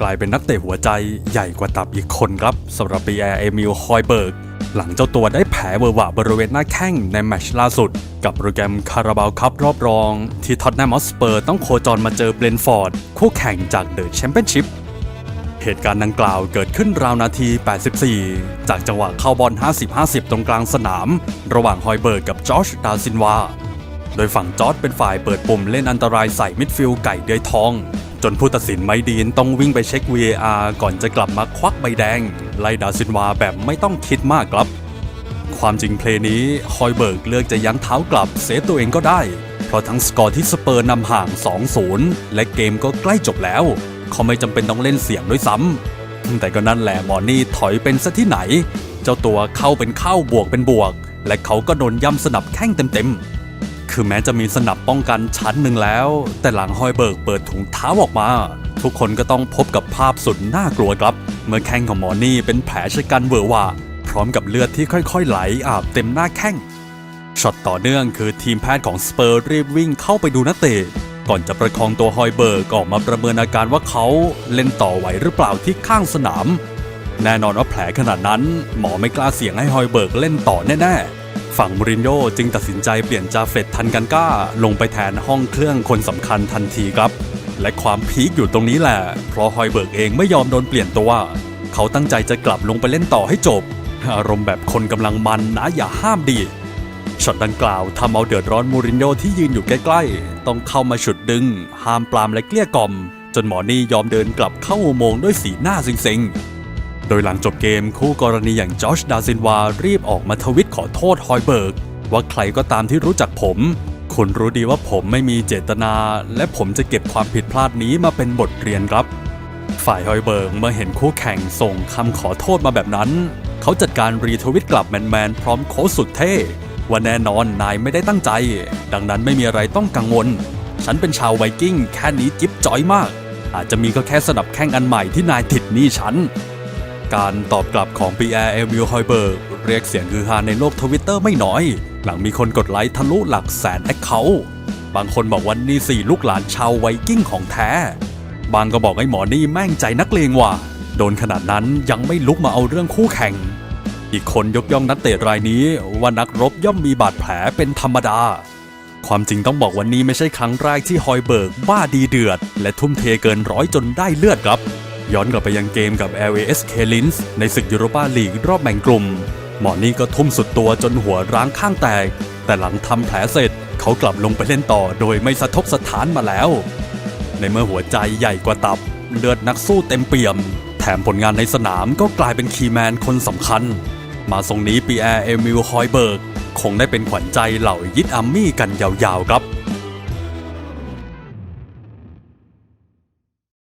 กลายเป็นนักเตะหัวใจใหญ่กว่าตับอีกคนครับสำหรับปีแอร์เอมิลฮอยเบิร์กหลังเจ้าตัวได้แผลเวอะหวะบริเวณหน้าแข้งในแมชล่าสุด กับโปรแกรมคาราบาวคัพรอบรอง ที่ท็อตแนมอสเปอร์ต้องโคจรมาเจอเบรนฟอร์ด คู่แข่งจากเดอะแชมเปี้ยนชิพเหตุการณ์ดังกล่าวเกิดขึ้นราวนาที 84 จากจังหวะเข้าบอล 50-50 ตรงกลางสนาม ระหว่างฮอยเบิร์กกับจอชดาซินวาโดยฝั่งจอร์จเป็นฝ่ายเปิดปุ่มเล่นอันตรายใส่มิดฟิลด์ไก่เดือยทอง จนผู้ตัดสินไมดีนต้องวิ่งไปเช็ค VAR ก่อนจะกลับมาควักใบแดง ไล่ดาซินวาแบบไม่ต้องคิดมากครับ ความจริงเพลย์นี้ฮอยเบิร์กเลือกจะยั้งเท้ากลับเซฟตัวเองก็ได้ เพราะทั้งสกอร์ที่สเปอร์นำห่าง 2-0 และเกมก็ใกล้จบแล้ว เขาไม่จำเป็นต้องเล่นเสียงด้วยซ้ำแต่ก็นั่นแหละมอนี่ถอยเป็นซะที่ไหน เจ้าตัวเข้าเป็นเข้าบวกเป็นบวก และเขาก็โดนย่ำสนับแข้งเต็มๆ คือแม้จะมีสนับป้องกันชั้นหนึ่งแล้ว แต่หลังฮอยเบิร์กเปิดถุงเท้าออกมา ทุกคนก็ต้องพบกับภาพสุดน่ากลัวครับ เมื่อแข้งของหมอนี่เป็นแผลชะกันเวอร์วาพร้อมกับเลือดที่ค่อยๆ ไหลอาบเต็มหน้าแข้งช็อตต่อเนื่องคือทีมแพทย์ของสเปอร์รีบวิ่งเข้าไปดูนักเตะก่อนจะประคองตัวฮอยเบิร์กออกมาประเมินอาการว่าเขาเล่นต่อไหวหรือเปล่าที่ข้างสนาม แน่นอนว่าแผลขนาดนั้น หมอไม่กล้าเสี่ยงให้ฮอยเบิร์กเล่นต่อแน่ๆ ฝั่งมูรินโญ่จึงตัดสินใจเปลี่ยนจาเฟตทันกันก้า ลงไปแทนห้องเครื่องคนสำคัญทันทีครับ และความพีคอยู่ตรงนี้แหละ เพราะฮอยเบิร์กเองไม่ยอมโดนเปลี่ยนตัว เขาตั้งใจจะกลับลงไปเล่นต่อให้จบ อารมณ์แบบคนกำลังมันนะอย่าห้ามดีช็อตดังกล่าวทำเอาเดือดร้อนมูรินโญ่ที่ยืนอยู่ใกล้ๆ ต้องเข้ามาฉุดดึง ห้ามปรามและเกลี้ยกล่อม จนหมอนี่ยอมเดินกลับเข้าอุโมงค์ด้วยสีหน้าเซ็งๆ โดยหลังจบเกมคู่กรณีอย่างจอชดาซินวารีบออกมาทวิตขอโทษฮอยเบิร์ก ว่าใครก็ตามที่รู้จักผม คุณรู้ดีว่าผมไม่มีเจตนา และผมจะเก็บความผิดพลาดนี้มาเป็นบทเรียนครับ ฝ่ายฮอยเบิร์กเมื่อเห็นคู่แข่งส่งคำขอโทษมาแบบนั้น เขาจัดการรีทวิตกลับแมนๆพร้อมโค้ชสุดเท่ว่าแน่นอนนายไม่ได้ตั้งใจ ดังนั้นไม่มีอะไรต้องกังวล ฉันเป็นชาวไวกิ้งแค่นี้จิ๊บจ้อยมาก อาจจะมีก็แค่สนับแข้งอันใหม่ที่นายติดหนี้ฉัน การตอบกลับของปีแอร์เอวิลฮอยเบิร์กเรียกเสียงคือฮาในโลกทวิตเตอร์ไม่น้อย หลังมีคนกดไลค์ทะลุหลักแสนแอคเคาท์บางคนบอกว่านี่สี่ลูกหลานชาวไวกิ้งของแท้ บางก็บอกไอ้หมอนี่แม่งใจนักเลงว่ะโดนขนาดนั้นยังไม่ลุกมาเอาเรื่องคู่แข่ง อีกคนยกย่องนักเตะรายนี้ว่านักรบย่อมมีบาดแผลเป็นธรรมดา ความจริงต้องบอกวันนี้ไม่ใช่ครั้งแรกที่ฮอยเบิร์กบ้าดีเดือด และทุ่มเทเกินร้อยจนได้เลือดครับ ย้อนกลับไปยังเกมกับ LAS k l i n s ในศึกยูโรปาลีกรอบแบ่งกลุ่ม หมอนี่ก็ทุ่มสุดตัวจนหัวร้างข้างแตก แต่หลังทำแผลเสร็จเขากลับลงไปเล่นต่อโดยไม่สะทกสถานมาแล้ว ในเมื่อหัวใจใหญ่กว่าตับ เลือดนักสู้เต็มเปี่ยม แถมผลงานในสนามก็กลายเป็นคีแมนคนสำคัญ มาทรงนี้ปีแอร์เอมิล ฮอยเบิร์ก คงได้เป็นขวัญใจเหล่ายิดอัมมี่กันยาวๆครับ